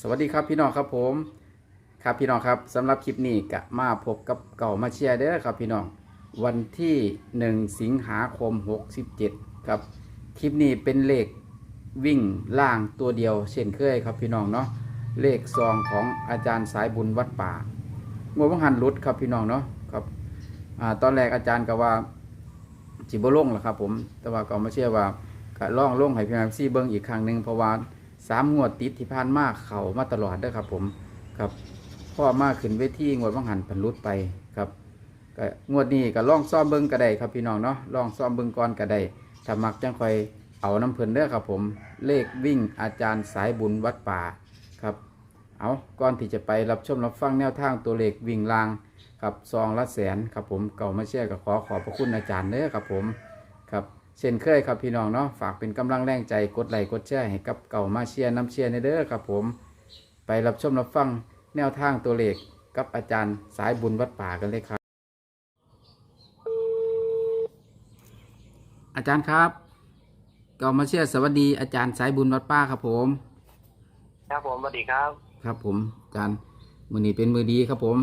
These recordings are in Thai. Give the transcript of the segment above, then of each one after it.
สวัสดีครับพี่น้องครับผม ครับพี่น้องครับสำหรับคลิปนี้กะมาพบกับเก่ามาเชียร์เด้อครับพี่น้องวันที่ 1 สิงหาคม 67 ครับ คลิปนี้เป็นเลขวิ่งล่างตัวเดียว เช่นเคยครับพี่น้องเนาะเลขซองของอาจารย์สายบุญวัดป่างวดวังหันหลุดครับพี่น้องเนาะครับอตอนแรกอาจารย์ก็ว่าจิบลงแหละครับผมแต่ว่าก็มาเชื่อว่าก็ล่องล่งให้พี่น้องซี่เบิ้งอีกครั้งหนึ่งเพราะว่า สามงวดติดที่ผ่านมาเขามาตลอดเด้อครับ ผมครับพ่อมาขึ้นเวทีงวดวังหันพันรุดไปครับก็งวดนี้ก็ลองซ่อมเบิ้งก็ได้ครับพี่น้องเนาะลองซ่อมเบิ้งก่อนก็ได้ถ้ามักจังคอยเอาน้ำเพลินเด้อครับ ผม เลขวิ่งอาจารย์สายบุญวัดป่าครับ เอาก่อนที่จะไปรับชมรับฟังแนวทางตัวเลขวิ่งลางครับซองละแสนครับผมเก่ามาเชื่อกับขอขอบพระคุณอาจารย์เด้อครับผมครับ เช่นเคยครับพี่น้องเนาะฝากเป็นกำลังแรงใจกดไลค์กดแชร์ให้กับเก่ามาเชียร์น้ำเชียร์ในเด้อครับผม ไปรับชมรับฟังแนวทางตัวเลขกับอาจารย์สายบุญวัดป่ากันเลยครับ อาจารย์ครับ เก่ามาเชียร์สวัสดีอาจารย์สายบุญวัดป่าครับผม ครับผมสวัสดีครับ ครับผมอาจารย์มือนี้เป็นมือดีครับผม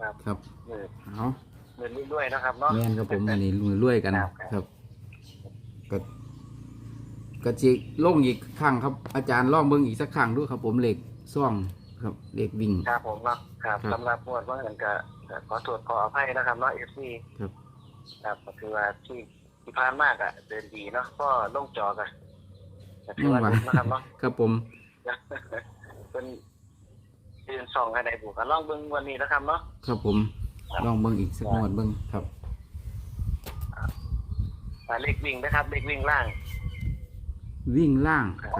ครับครับมือเอามือนี้ด้วยนะครับเนาะ แม่นครับผมมือนี้มือรวยกันครับ ครับ ก็ก็จิล่งอีกครั้งครับ อาจารย์ล่องเบิ้งอีกสักครั้งด้วยครับ ผมเหล็กซ่องครับเหล็กวิ่ง ครับผมเนาะครับครับ สำหรับหมวดว่าเงินก็ก็ขอตรวจขออภัยนะครับเนาะเอฟซีครับ ครับก็คือว่าที่ที่ผ่านมากอะเดินดีเนาะก็ลงจอกันก็คือว่าอืมว่ะนะครับเนาะ ครับผม เป็นยืนส่องอะไรบุกกันล่องเบิ้งวันนี้นะครับเนาะ ครับผมลองเบิ้งอีกสักหมดเบิ้งครับ อ่าเลขวิ่งนะครับ เลขวิ่งล่าง วิ่งล่างครับ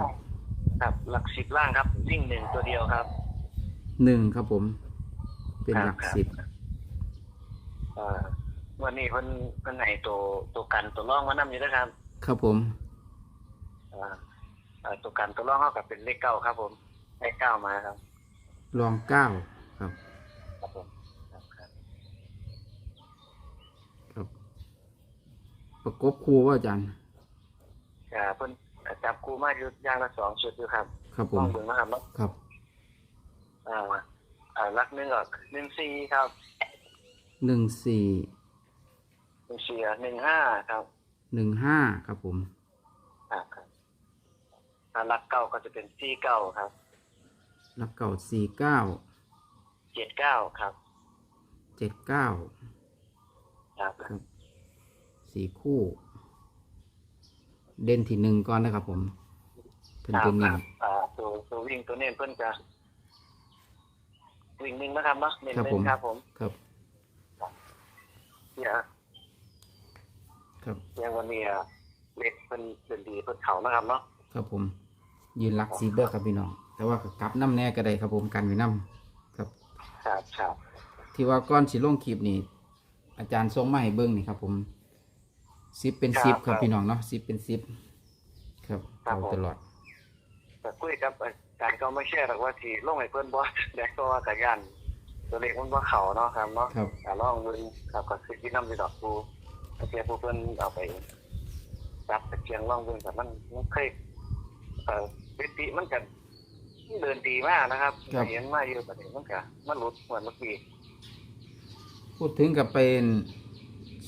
ครับ หลักสิบล่างครับ วิ่งหนึ่งตัวเดียวครับ หนึ่งครับผม เป็นครับหลักครับ สิบอ่าวันนี้เพิ่นเพิ่นไหนตัวตัวกันตัวร่องมานํอยู่นะครับครับผมอ่าอ่าตัวกันตัวร่องเข้ากับเป็นเลขเก้าครับ ผมเลขเก้ามาครับลองเก้าครับ ครับผมครับครับ ครับ ประกบครูว่าอาจารย์อ่าเพิ่นจับคู่มาอยู่อย่างละสองชุดอยู่ครับครับผลอมงดูนะครับเนาะครับอ่าอ่าลักหนึ่งก็หนึ่งสี่ครับหนึ่งสี่หนึ่งสี่หนึ่งห้าครับหนึ่งห้าครับผมอ่าครับอ่าลักเก้าก็จะเป็นสี่เก้าครับรับเก่าสี่เก้าเจ็ดเก้าครับเจ็ดเก้าครับ ครับ สี่คู่ เด่นที่หนึ่งก่อนนะครับ ผมเป็นครัตัวบหคนึ่รังบอ่าตัวตัววิ่งตัวเน้นเพิ่นจะวิ่งหนึ่งนะครับเนาะเน้นครับหผนึ่มงครับผมครับ เนี่ยครับ อย่างวันนี้อะเล็กเพิ่นเดินดีเพิ่นเขานะครับเนาะครับผม ยืนหลักสีเด้อครับพี่น้อง แต่ว่าก็กลับน้ำแน่ก็ได้ครับผมกันไว้น้ำครับ ครับครับที่ว่าก้อนสิลงคลิปนี่อาจารย์ทรงมาให้เบิ้งนี่ครับผม ซิปเป็นซิปครับพี่น้องเนาะซิปเป็นซิปครับเอาตลอด แต่คุยกับอาจารย์ก็ไม่เชื่อหรอกว่าที่ลงให้เพิ่นบ่แต่ก็ว่ากะยันตัวเล็กมันบ่เขาเนาะครับเนาะครับ แต่ลองดูครับก็คือที่นำไปดอกปูตะเกียบผู้เพิ่นเอาไปรับตะเกียงลองดูแต่มันมันเคยเอ่อปกติมันก็เดินดีมากนะครับครับ เห็นมาอยู่แบบนี้มันก็มันหลุดเหมือนเมื่อกี้พูดถึงกับเป็น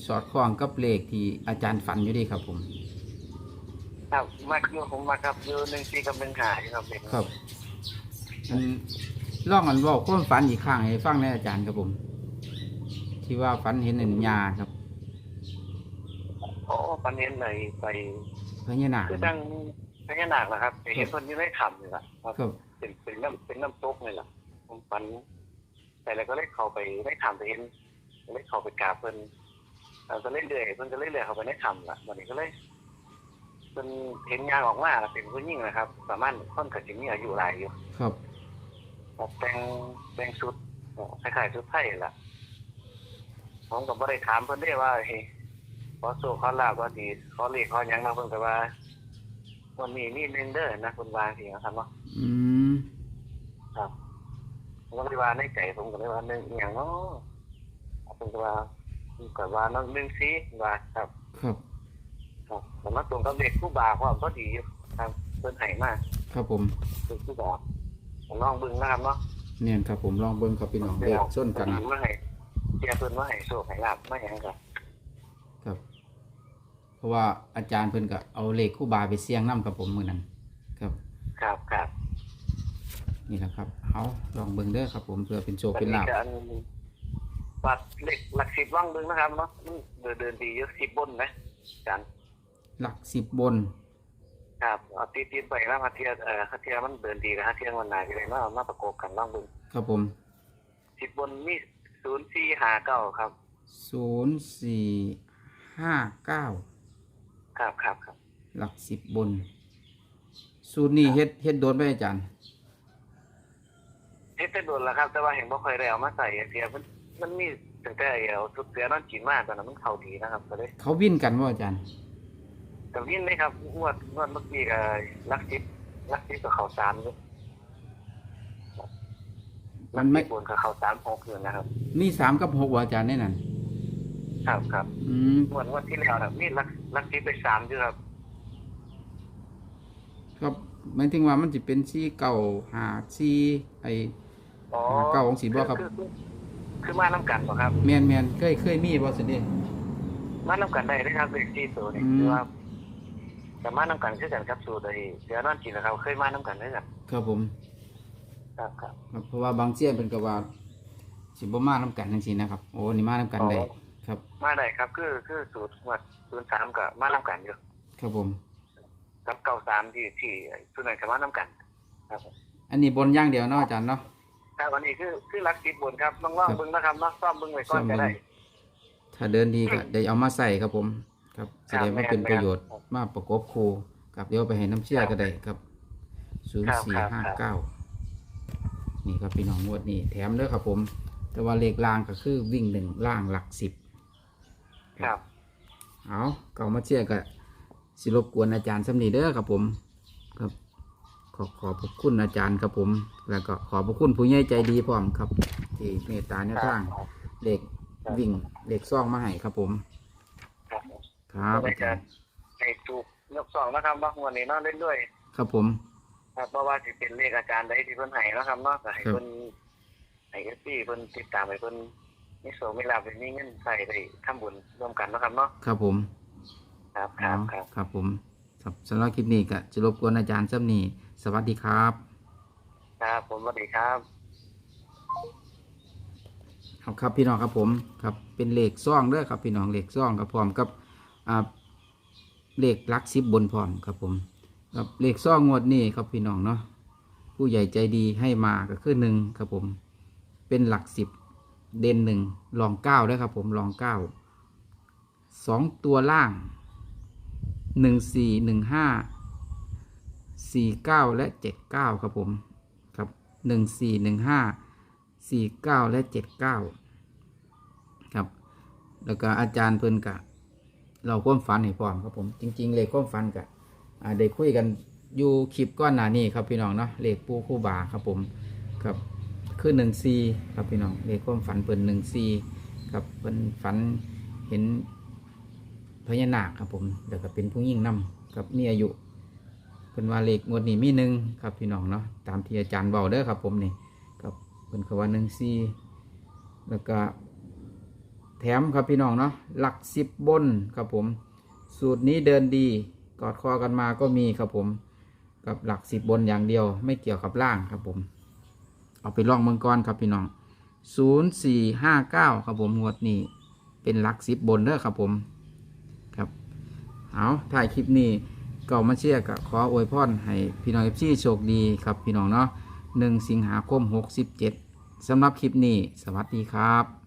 สอดคล้องกับเลขที่อาจารย์ฝันอยู่ดีครับผม ครับมากอยู่ผมมาครับอยู่หนึ่งปีกับหนึ่งหาอยู่ครับเด็กครับอันลองอันเว่าความฝันอีกครั้งให้ฟังในอาจารย์ครับผม ที่ว่าฝันเห็นหนึ่งยาครับโอ้ปันเห็นไหนไปพญานาคคือตั้งพญานาคนะครับไปเห็นคนที่ไม่ขำเลยล่ะครับครับเป็นเป็นน้ำเป็นน้ำตกเลยล่ะผมปันแต่แล้วก็เลยเข้าไปได้ขำไปเห็นก็เลยเข้าไปกราบเพิ่น เราก็เล่นเรื่อยเพิ่นก็เล่นเรื่อยเข้าไปได้ขำล่ะวันนี้ก็เลยเพิ่นเห็นยางออกมาเป็นผู้หญิงนะครับ ประมาณค่อนข้างจะมีอายุหลายอยู่ครับแต่งแต่งชุดคล้ายๆชุดไทยล่ะผมก็บ่ได้ถามเพิ่นได้ว่าเฮ้ยขอโซ่ขอลาบว่าดีขอเลขขอหยังมาเพิ่นก็ว่าวันนี้นี่หนึงเด้อนะคุณวางสิครับเนาะอืมครับผมก็เลยว่าในใจผมก็เลยว่าหนึงอหย่างเนาะเพิ่นก็ว่า เพิ่นก็ว่าน้องหนึงสิว่าครับครับครับแต่มาตรงกับเลขผู้บาความพอดีอยู่ครับเพิ่นให้มาครับผมคือผู้บาลองเบิ่งนะครับเนาะเนี่ยครับผมลองเบิ่งครับพี่น้องเลขส้นกันมาให้เจียเพิ่นมาให้โชคให้ลาบมาหยังกันครับ เพราะว่าอาจารย์เพิ่นก็เอาเลขคู่บาไปเสี่ยงนํกับผมมื้อนั้นครับ ครับครับนี่แหละครับเอาลองเบิ่งเด้อครับ ผมเพื่อเป็นโชคอันเป็นนี้ลาภก็อัน บัตรเล็กหลักสิบว่างเบิ่งนะครับเนาะมันเดินเดินดีเยอะสิบบนนะอาจารย์หลักสิบบน ครับเอาตีตีไปแล้วมาเทียเอ่อคาเทียมันเดินดีกับคาเทียมันหนาไปเลยมาเอามาประกบกันลองเบิ่งครับผมสิบบนมีศูนย์สี่ห้าเก้าครับ ศูนย์สี่ห้าเก้าครับครับครับหลักสิบบน สูตรนี้เฮ็ดเฮ็ดโดนไปอาจารย์ เฮ็ดได้โดนแล้วครับ แต่ว่าเห็นบ่ค่อยได้เอามาใส่เทียมัน มันมีตั้งแต่เอาทุกเสือนอนจีนมากตอนนั้นมันเข้าดีนะครับก็เลยเขาวิ่นกันว่าอาจารย์กับยินเลยครับงวดงวดเมื่อกี้กับลักซิปลักซิปกับเขาสามอยู่มันไม่บนกับเขาสามหกอยู่นะครับมีสามกับหกว่าอาจารย์แน่นั่นครับครับอืมงวดงวดที่แล้วนะมีลักลักซิปไปสามอยู่ครับครับหมายถึงว่ามันจะเป็นสี่เก่าหาสี่ไออ๋อเก้าของสีบ่ครับออ คือมาน้ำกันบ่ครับ แมนแมนเคยเคยมีบ่สิเด้มาน้ำกันได้เลยครับเลขที่ตัวนี้อืมคือว่าแต่มาน้ำกันคือกันครับสูตรไอ้เสือนอนจีนนะครับเคยมาน้ำกันด้วยกันครับผม ครับครับครับเพราะว่าบางเสี้ยนเป็นก็ว่าสิบ่มานํกันจังซี่นะครับ โอ้นี่มานํกันได้ครับ มาได้ครับ คือคือสูตรงวดศูนย์สามกับมาน้ำกันอยู่ครับผมกับเก้าสามที่ที่ส่วนนั้นกับมาน้ำกัน ครับผมอันนี้บนอย่างเดียวเนาะอาจารย์เนาะ ครับวันนี้คือคือลักซิปบนครับลองลองครับเบิ่งนะครับเนาะซ่อมเบิ่งไว้ก่อนก็ได้ ถ้าเดินดีก็ได้เอามาใส่ครับผม ครับจะได้มาเป็นประโยชน์ครับมาประกบคู่กับเดี๋ยวไปให้น้ำเชื่อก็ได้ครับศูนย์สี่ห้าเก้านี่ครับพี่น้องงวดนี้แถมเด้อครับผม แต่ว่าเลขล่างก็คือวิ่งหนึ่งล่างหลักสิบครับเอาเก่ามาเชื่อกับสิรบกวนอาจารย์สำนีเด้อครับผม ครับ ขอขอบพระคุณอาจารย์ครับผม แล้วก็ขอบพระคุณผู้ใหญ่ใจดีพร้อมครับ ที่เมตตาแนวทางเด็กวิ่งเด็กซ่องมาให้ครับผม ครับครับในอาจาการรย์ในถูกยกสองนะครับเนาะวันนี้เนาะเล่นด้วยครับผมครับเพราะว่าสิเป็นเลขอาจารย์ใดที่เพิ่นให้เนาะครับเนาะก็ให้ครับเพิ่นให้เอฟซีเพิ่นติดตามให้เพิ่นมีโสมีลาภมีเงินใส่ได้ทำบุญร่วมกันเนาะครับเนาะครับผมครับครับเอาครับ ครับผมครับสำหรับคลิปนี้ก็จะรบกวนอาจารย์สำนี สวัสดีครับ ครับผมสวัสดีครับครับครับพี่น้องครับผมครับเป็นเลขซ่องเด้อครับพี่น้องเลขซ่องครับพร้อมกับอ่าเลขหลักสิบบนพร้อมครับผมครับเลขซ่องงวดนี้ครับพี่น้องเนาะผู้ใหญ่ใจดีให้มาก็คือหนึ่งครับผม เป็นหลักสิบเด่นหนึ่งรองเก้าด้วยครับผมรองเก้าสองตัวล่างหนึ่งสี่หนึ่งห้า สี่เก้าและเจ็ดเก้าครับผมครับหนึ่งสี่หนึ่งห้าสี่เก้าและเจ็ดเก้าครับ แล้วก็อาจารย์เพิ่นกะ เราความฝันให้พร้อมครับผม จริง ๆ เลขความฝันกะได้คุยกันอยู่คลิปก้อนหน้านี้ครับพี่น้องเนาะเลขปูคู่บาครับผมครับคือหนึ่งซีครับพี่น้องเลขความฝันเพิ่นหนึ่งซีครับเพิ่นฝันเห็นพญานาคครับผมแล้วก็เป็นผู้ยิ่งนํกับมีอายุ พิ่นว่าเลขงวดนี้มีหนึ่งครับพี่น้องเนาะตามที่อาจารย์เบาเด้อครับ ผมนี่ครับเป็นคำว่าหนึ่งซีแล้วก็แถมครับพี่น้องเนาะหลักสิบบนครับผม สูตรนี้เดินดีกอดคอกันมาก็มีครับผม กับหลักสิบบนอย่างเดียว ไม่เกี่ยวกับล่างครับผม เอาไปลองเมืองกรครับพี่น้องศูนย์สี่ห้าเก้าครับผมงวดนี้เป็นหลักสิบบนเด้อครับผมครับเอาถ่ายคลิปนี้ ก็มาเชียร์ก็ขออวยพรให้พี่น้องเอฟซีโชคดีครับพี่น้องเนาะหนึ่งสิงหาคมหกสิบเจ็ดสำหรับคลิปนี้ สวัสดีครับ